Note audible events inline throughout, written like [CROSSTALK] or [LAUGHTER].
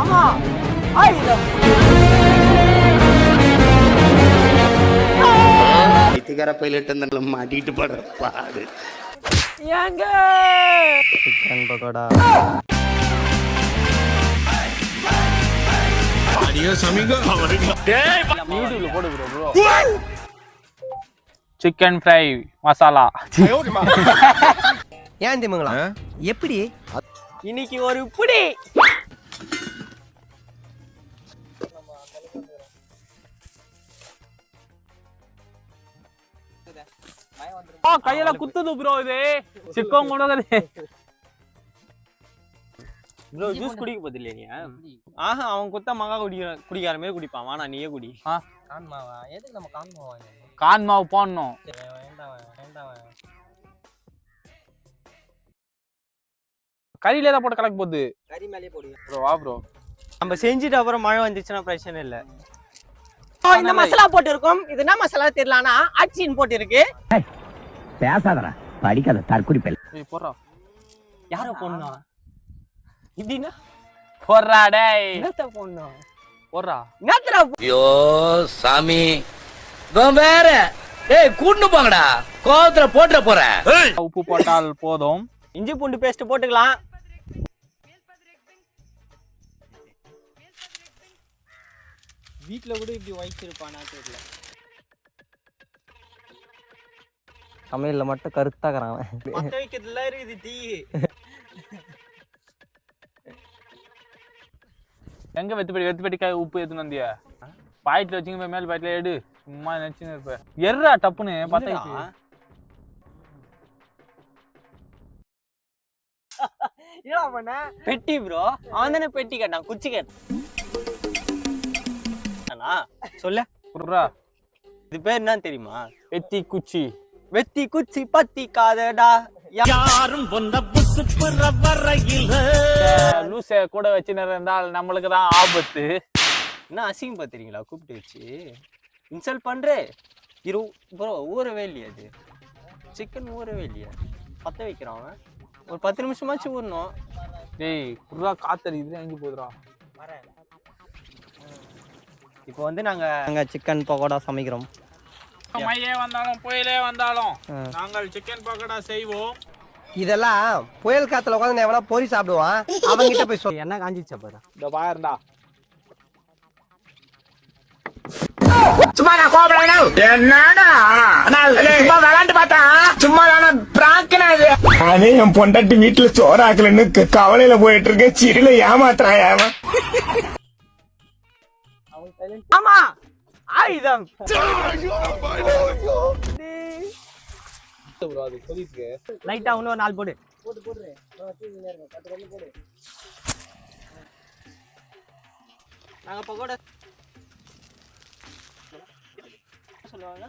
ஆமா ஆயுதம். பைத்தியக்கார பைலட் அந்த மாட்டிட்டு படுற பாடு. ஏங்க! சிக்கன் பக்கோடா யூடியூப்ல போடு bro bro. Chicken fry masala ஏன் திமுங்களா? எப்படி? இன்னைக்கு ஒரு புடி. ஆ கையில குத்துது ப்ரோ இது. சிக்கன் கொடுக்குது ப்ரோ ஜூஸ் குடிக்க போது இல்லையா? ஆஹா அவன் குத்தா மகா குடிக்கிற குடிக்கார மாதிரி குடிப்பான். வாணா நீயே குடி. கான்மாவா எதுக்கு நம்ம கான்மாவா கான் மாவு போடணும். வேண்டாம் வேண்டாம் கறியில தான் போட்டு கலக்க போகுது. கறி மேலே போடுங்க. ப்ரோ வா ப்ரோ நம்ம செஞ்சுட்டு அப்புறம் மழை வந்துச்சுன்னா பிரச்சனை இல்ல. இந்த மசாலா போட்டு இருக்கோம் இது என்ன மசாலா தெரியலனா அச்சின் போட்டு இருக்கு பேசாதடா. படிக்காத தற்குறிப்பல் ஏய் போடுறா. யார பொண்ணா இது என்ன? போடுறா டேய். என்னத்த பொண்ணா போடுறா. என்னத்தடா ஐயோ சாமி. வேற. ஏய் கூட்டு போங்கடா. கோவத்துல போட்டுற போறேன். உப்பு போட்டால் போதும். இஞ்சி பூண்டு பேஸ்ட் போட்டுக்கலாம். வீட்ல கூட இப்படி வச்சிருப்பானா தெரியல. சமையல்ல மட்டும் கருத்தாக்குறான் அவன். மத்த வைக்கிறதுல இருக்குது டீ. எங்க வெத்து பெட்டி வெத்து பெட்டிக்காய் உப்பு எடுத்துன்னு வந்தியா? பாக்கெட்ல வச்சுங்க போய் மேல் பாக்கெட்ல எடு. சும்மா நினைச்சுன்னு இருப்ப. எர்ரா டப்புன்னு [LAUGHS] என்னடா? பண்ண? பெட்டி ப்ரோ அவன் தானே பெட்டி கேட்டான் குச்சி கேட்டான் சொல்ல. குடுறா இது பேர் என்ன தெரியுமா? வெத்தி குச்சி. வெத்தி குச்சி பத்தி காதடா. யாரும் லூச கூட வச்சுன்னு இருந்தால் நம்மளுக்கு தான் ஆபத்து. என்ன அசிங்கம் பாத்துறீங்களா கூப்பிட்டு வச்சு. இன்சல்ட் பண்றே. இரு ப்ரோ ஊறவே இல்லையா அது. சிக்கன் ஊறவே இல்லையா பத்த வைக்கிறான் அவன். ஒரு பத்து நிமிஷமாச்சும் ஊறணும். டேய் குடுறா காத்தடிக்குது எங்க போகுதுடா? இப்போ வந்து நாங்க நாங்க சிக்கன் பக்கோடா சமைக்கிறோம். மையே வந்தாலும் புயலே வந்தாலும் நாங்கள் சிக்கன் பக்கோடா செய்வோம். இதெல்லாம் புயல் காத்துல உட்காந்து எவனா பொறி சாப்பிடுவான் அவங்க கிட்ட போய் சொல்லு என்ன காஞ்சிச்சா பாரு. இந்த பாருடா சும்மா நான் என்னடா? நான் சும்மா விளாண்டு பார்த்தா சும்மா தானே பிராங்கனா இது. நானே என் பொண்டாட்டி வீட்டுல சோறாக்கலன்னு கவலையில போயிட்டு இருக்கேன். சிறில ஏமாத்துறான் ஏமா ஆமா. ஆயுதம். லைட்டா இன்னொரு நாள் போடு. நாங்க பக்கோடா சொல்லுவாங்க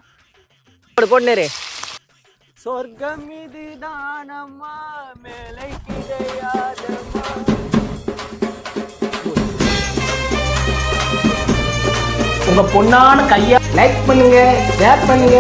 போடு போடுனேரு சொர்க்கம் இது தானம்மா மேலை கிடையாதம்மா உங்க பொண்ணான கையா லைக் பண்ணுங்க ஷேர் பண்ணுங்க.